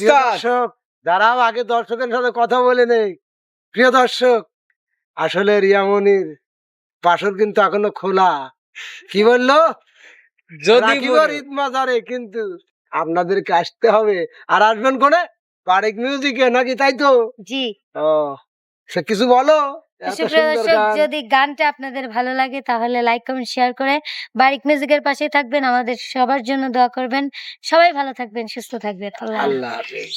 প্রিয় দর্শক দাঁড়াও আগে দর্শকের সাথে কথা বলে নেই। প্রিয় দর্শক আসলে বাসর কিন্তু এখনও খোলা। কি বলল? যদি ঈদ মাজারে কিন্তু আপনাদেরকে আসতে হবে। আর আসবেন কোনে? পারেক মিউজিকে নাকি তাই তো? জি। ও সে কিছু বলো। যদি গানটা আপনাদের ভালো লাগে তাহলে লাইক কমেন্ট শেয়ার করে বারিক মিউজিকের পাশে থাকবেন। আমাদের সবার জন্য দোয়া করবেন। সবাই ভালো থাকবেন সুস্থ থাকবেন। আল্লাহ হাফেজ। আল্লাহ হাফেজ।